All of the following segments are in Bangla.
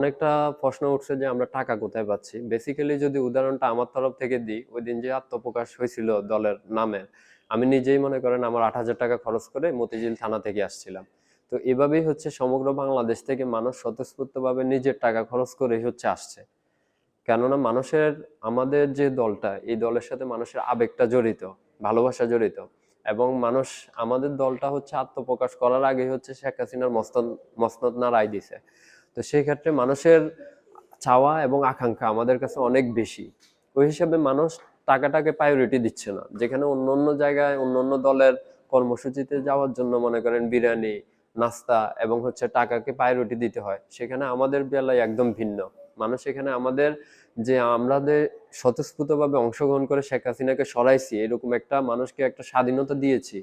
অনেকটা প্রশ্ন উঠছে যে আমরা টাকা কোথায় পাচ্ছি। বেসিক্যালি যদি উদাহরণটা আমার তরফ থেকে দিই, ওই দিন যে আত্মপ্রকাশ হয়েছিল দলের নামে, আমি নিজেই মনে করেন আমার আট হাজার টাকা খরচ করে মতিঝিল থানা থেকে আসছিলাম। তো এভাবেই হচ্ছে সমগ্র বাংলাদেশ থেকে মানুষ স্বতঃস্ফূর্তভাবে নিজের টাকা খরচ করে হচ্ছে আসছে। কেননা মানুষের, আমাদের যে দলটা, এই দলের সাথে মানুষের আবেগটা জড়িত, ভালোবাসা জড়িত। এবং মানুষ, আমাদের দলটা হচ্ছে আত্মপ্রকাশ করার আগে হচ্ছে শেখ হাসিনার মস্তন, মসনদ না রায় দিছে। তো সেই ক্ষেত্রে মানুষের চাওয়া এবং আকাঙ্ক্ষা আমাদের কাছে অনেক বেশি। ওই হিসাবে মানুষ টাকাটাকে প্রায়োরিটি দিচ্ছে না। যেখানে অন্য অন্য জায়গায়, অন্য অন্য দলের কর্মসূচিতে যাওয়ার জন্য মনে করেন বিরিয়ানি, নাস্তা এবং হচ্ছে টাকাকে প্রায়োরিটি দিতে হয়, সেখানে আমাদের বেলায় একদম ভিন্ন। মানুষ এখানে আমাদের যে আমাদের স্বতঃস্ফূর্তভাবে অংশগ্রহণ করে শেখ হাসিনাকে সরাইছি, এরকম একটা মানুষকে একটা স্বাধীনতা দিয়েছি,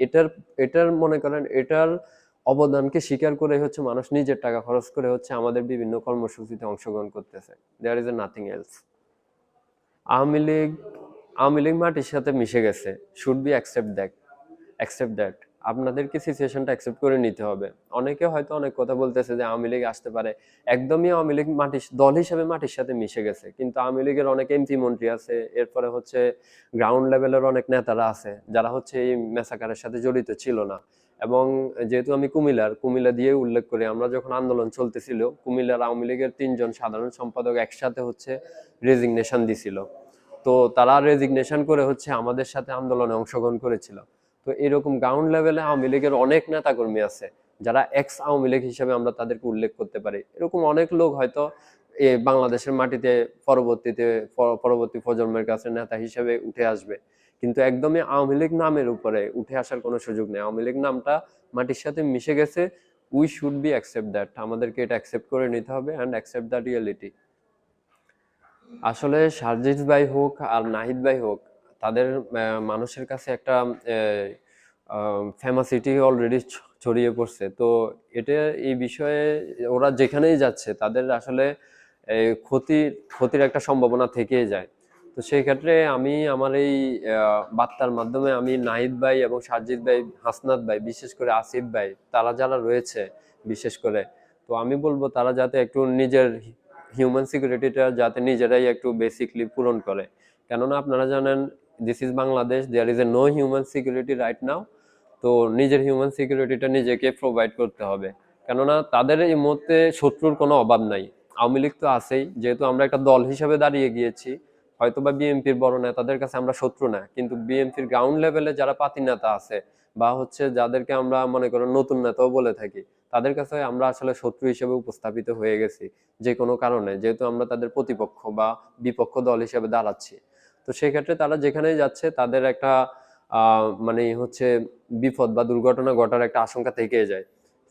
এটার এটার মনে করেন, এটার অবদানকে স্বীকার করে হচ্ছে মানুষ নিজের টাকা খরচ করে হচ্ছে আমাদের বিভিন্ন কর্মসূচিতে অংশগ্রহণ করতেছে। There is a nothing else Awami League Awami League মাটির সাথে মিশে গেছে। Should be accept that accept that আপনাদেরকে সিচুয়েশনটা অ্যাকসেপ্ট করে নিতে হবে। অনেকে হয়তো অনেক কথা বলতেছে যে আওয়ামী লীগ আসতে পারে। একদমই আওয়ামী লীগ মাটির দল হিসেবে মাটির সাথে মিশে গেছে। কিন্তু আওয়ামী লীগের অনেক এমপি মন্ত্রী আছে। এরপরে হচ্ছে গ্রাউন্ড লেভেলের অনেক নেতারা আছে। যারা হচ্ছে এই মেসাকারের সাথে জড়িত ছিল না। এবং যেহেতু আমি কুমিল্লার, কুমিল্লা দিয়ে উল্লেখ করি, আমরা যখন আন্দোলন চলতেছিল, কুমিল্লার আওয়ামী লীগের তিনজন সাধারণ সম্পাদক একসাথে হচ্ছে রেজিগনেশন দিছিল। তো তারা রেজিগনেশন করে হচ্ছে আমাদের সাথে আন্দোলনে অংশগ্রহণ করেছিল। তো এরকম গ্রাউন্ড লেভেলে আওয়ামী লীগের অনেক নেতাকর্মী আছে, যারা এক্স আওয়ামী লীগ হিসেবে আমরা তাদেরকে উল্লেখ করতে পারি। এরকম অনেক লোক হয়তো বাংলাদেশের মাটিতে পরবর্তীতে পরবর্তী প্রজন্মের কাছে নেতা হিসেবে উঠে আসবে। কিন্তু একদমই আওয়ামী লীগ নামের উপরে উঠে আসার কোনো সুযোগ নেই। আওয়ামী লীগ নামটা মাটির সাথে মিশে গেছে। We should be accept that আমাদেরকে এটা অ্যাকসেপ্ট করে নিতে হবে অ্যান্ড অ্যাকসেপ্ট দ্য রিয়েলিটি আসলে সার্জিস ভাই হোক আর নাহিদ ভাই হোক, তাদের মানুষের কাছে একটা ফেমাসিটি অলরেডি ছড়িয়ে পড়ছে। তো এটা, এই বিষয়ে ওরা যেখানেই যাচ্ছে, তাদের আসলে এই, ক্ষতি ক্ষতির একটা সম্ভাবনা থেকেই যায়। তো সেই ক্ষেত্রে আমি আমার এই বার্তার মাধ্যমে আমি নাহিদ ভাই এবং সাজিদ ভাই হাসনাত ভাই বিশেষ করে আসিফ ভাই তারা যারা রয়েছে বিশেষ করে তো আমি বলব তারা যাতে একটু নিজের হিউম্যান সিকিউরিটিটা যাতে নিজেরাই একটু বেসিকলি পূরণ করে। কেননা আপনারা জানেন this is Bangladesh there is a no human security right now তো নিজের হিউম্যান সিকিউরিটিটা নিজেকে প্রোভাইড করতে হবে। কেননা তাদের এই মুহূর্তে শত্রুর কোনো অভাব নাই। আওয়ামী লীগ তো আছেই, যেহেতু আমরা একটা দল হিসেবে দাঁড়িয়ে গিয়েছি হয়তো বা বিএনপির বড় নেতাদের কাছে আমরা শত্রু না, কিন্তু বিএনপির গ্রাউন্ড লেভেলে যারা পাতি নেতা আছে, বা হচ্ছে যাদেরকে আমরা মনে করেন নতুন নেতাও বলে থাকি, তাদের কাছে আমরা আসলে শত্রু হিসেবে উপস্থাপিত হয়ে গেছি, যে কোনো কারণে, যেহেতু আমরা তাদের প্রতিপক্ষ বা বিপক্ষ দল হিসেবে দাঁড়াচ্ছি। তো সেই ক্ষেত্রে তারা যেখানেই যাচ্ছে, তাদের একটা মানে হচ্ছে বিপদ বা দুর্ঘটনা ঘটার একটা আশঙ্কা থেকে যায়।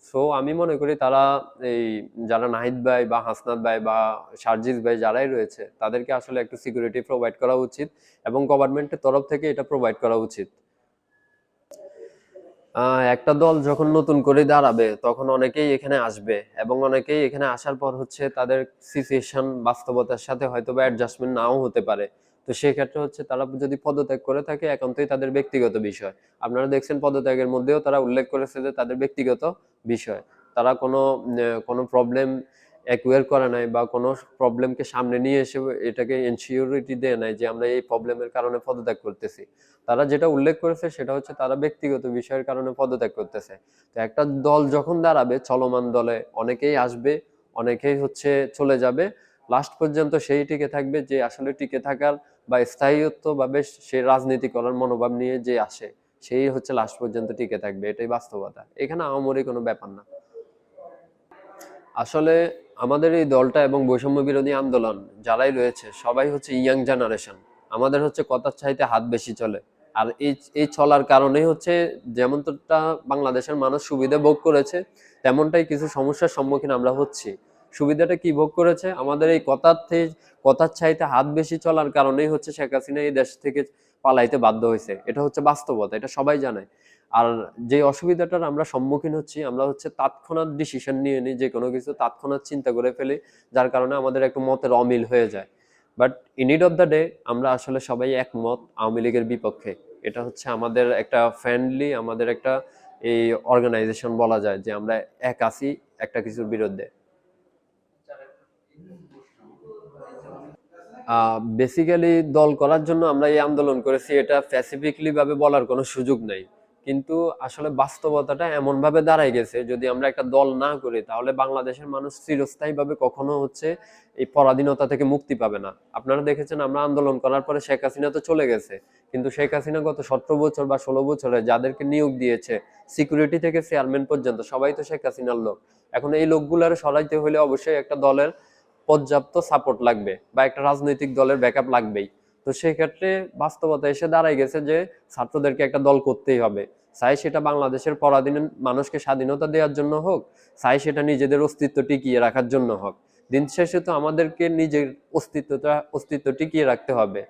সো আমি মনে করি তারা এই যারা নাহিদ ভাই বা হাসনাত ভাই বা সার্জিস ভাই যারাই রয়েছে, তাদেরকে আসলে একটু সিকিউরিটি প্রোভাইড করা উচিত এবং গভর্নমেন্টের তরফ থেকে এটা প্রোভাইড করা উচিত। একটা দল যখন নতুন করে দাঁড়াবে, তখন অনেকেই এখানে আসবে এবং অনেকেই এখানে আসার পর হচ্ছে তাদের সিচুয়েশন বাস্তবতার সাথে হয়তো বা অ্যাডজাস্টমেন্ট নাও হতে পারে। তো সেই ক্ষেত্রে হচ্ছে তারা যদি পদত্যাগ করে থাকে একান্তই তাদের ব্যক্তিগত বিষয়। আপনারা দেখছেন পদত্যাগের মধ্যেও তারা উল্লেখ করেছে যে তাদের ব্যক্তিগত বিষয়। তারা কোনো কোনো প্রবলেম অ্যাকুয়ার করে নাই বা কোনো প্রবলেমকে সামনে নিয়ে এসে এটাকে এনসিওরিটি দেয় নাই যে আমরা এই প্রবলেমের কারণে পদত্যাগ করতেছি। তারা যেটা উল্লেখ করেছে সেটা হচ্ছে তারা ব্যক্তিগত বিষয়ের কারণে পদত্যাগ করতেছে। তো একটা দল যখন দাঁড়াবে, চলমান দলে অনেকেই আসবে, অনেকেই হচ্ছে চলে যাবে লাস্ট পর্যন্ত সেই টিকে থাকবে যে আসলে টিকে থাকার বা স্থায়িত্ব বা বেশ সে রাজনীতি করার মনোভাব নিয়ে যে আসে, সেই হচ্ছে লাস্ট পর্যন্ত টিকে থাকবে, এটাই বাস্তবতা। এখানে আমারই কোনো ব্যাপার না। আসলে আমাদের এই দলটা এবং বৈষম্য বিরোধী আন্দোলন যারাই রয়েছে, সবাই হচ্ছে ইয়াং জেনারেশন আমাদের হচ্ছে কথার চাইতে হাত বেশি চলে। আর এই এই চলার কারণেই হচ্ছে যেমনটা বাংলাদেশের মানুষ সুবিধা ভোগ করেছে, তেমনটাই কিছু সমস্যার সম্মুখীন আমরা হচ্ছি। সুবিধাটা কি ভোগ করেছে? আমাদের এই কথার থেকে কথার চাইতে হাত বেশি চলার কারণেই হচ্ছে শেখ হাসিনা এই দেশ থেকে পালাইতে বাধ্য হয়েছে। এটা হচ্ছে বাস্তবতা, এটা সবাই জানে। আর যে অসুবিধাটার আমরা সম্মুখীন হচ্ছি, আমরা হচ্ছে তাৎক্ষণাৎ ডিসিশন নিয়ে নিই, যে কোনো কিছু তাৎক্ষণাৎ চিন্তা করে ফেলি, যার কারণে আমাদের একটু মতের অমিল হয়ে যায়। But end of the day আমরা আসলে সবাই একমত আওয়ামী লীগের বিপক্ষে। এটা হচ্ছে আমাদের একটা ফ্রেন্ডলি আমাদের একটা এই অর্গানাইজেশন বলা যায় যে আমরা এক আছি একটা কিছুর বিরুদ্ধে। বেসিক্যালি দল করার জন্য আমরা এই আন্দোলন করেছি। এটা স্পেসিফিকলি ভাবে বলার কোনো সুযোগ নেই। কিন্তু আসলে বাস্তবতাটা এমন ভাবে দাঁড়ায় গেছে, যদি আমরা একটা দল না করি, তাহলে বাংলাদেশের মানুষ চিরস্থায়ীভাবে কখনো হচ্ছে এই পরাধীনতা থেকে মুক্তি পাবে না। আপনারা দেখেছেন আমরা আন্দোলন করার পরে শেখ হাসিনা তো চলে গেছে। কিন্তু শেখ হাসিনা গত সতেরো বছর বা ষোলো বছরে যাদেরকে নিয়োগ দিয়েছে সিকিউরিটি থেকে চেয়ারম্যান পর্যন্ত সবাই তো শেখ হাসিনার লোক। এখন এই লোকগুলার সরাইতে হলে অবশ্যই একটা দলের পর্যাপ্ত সাপোর্ট লাগবে বা একটা রাজনৈতিক দলের ব্যাকআপ লাগবেই। তো সেই ক্ষেত্রে বাস্তবতা এসে দাঁড়ায় গেছে যে ছাত্রদেরকে একটা দল করতেই হবে। চাই সেটা বাংলাদেশের পরাধীন মানুষকে স্বাধীনতা দেওয়ার জন্য হোক, চাই সেটা নিজেদের অস্তিত্ব টিকিয়ে রাখার জন্য হোক। দিন শেষে তো আমাদেরকে নিজের অস্তিত্বটা, অস্তিত্ব টিকিয়ে রাখতে হবে।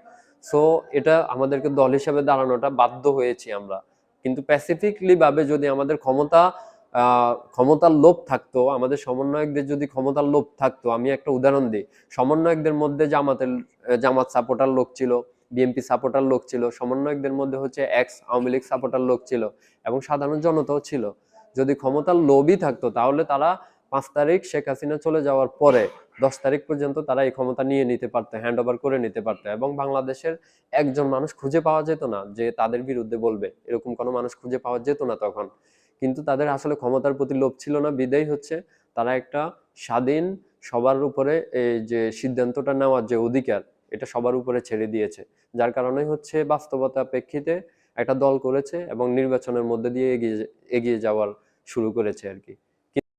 সো এটা আমাদেরকে দল হিসেবে দাঁড়ানোটা বাধ্য হয়েছি আমরা। কিন্তু প্যাসিফিকলি ভাবে যদি আমাদের ক্ষমতা ক্ষমতার লোভ থাকতো, আমাদের সমন্বয়কদের যদি ক্ষমতার লোভ থাকতো, আমি একটা উদাহরণ দিই। সমন্বয়কদের মধ্যে জামাতের জামাত সাপোর্টার লোক ছিল, বিএনপি সাপোর্টার লোক ছিল, সমন্বয়কদের মধ্যে হচ্ছে এক্স আওয়ামী লীগ সাপোর্টার লোক ছিল এবং সাধারণ জনতাও ছিল। যদি ক্ষমতার লোভই থাকতো, তাহলে তারা পাঁচ তারিখ শেখ হাসিনা চলে যাওয়ার পরে দশ তারিখ পর্যন্ত তারা এই ক্ষমতা নিয়ে নিতে পারতো হ্যান্ড ওভার করে নিতে পারতো এবং বাংলাদেশের একজন মানুষ খুঁজে পাওয়া যেত না যে তাদের বিরুদ্ধে বলবে, এরকম কোনো মানুষ খুঁজে পাওয়া যেত না তখন। কিন্তু তাদের আসলে ক্ষমতার প্রতি লোভ ছিল না, বিদায় হচ্ছে। তারা একটা স্বাধীন সবার উপরে এই যে সিদ্ধান্তটা নেওয়ার যে অধিকার, এটা সবার উপরে ছেড়ে দিয়েছে। যার কারণে হচ্ছে বাস্তবতা প্রেক্ষিতে একটা দল করেছে এবং নির্বাচনের মধ্যে দিয়ে এগিয়ে এগিয়ে যাওয়ার শুরু করেছে আর কি।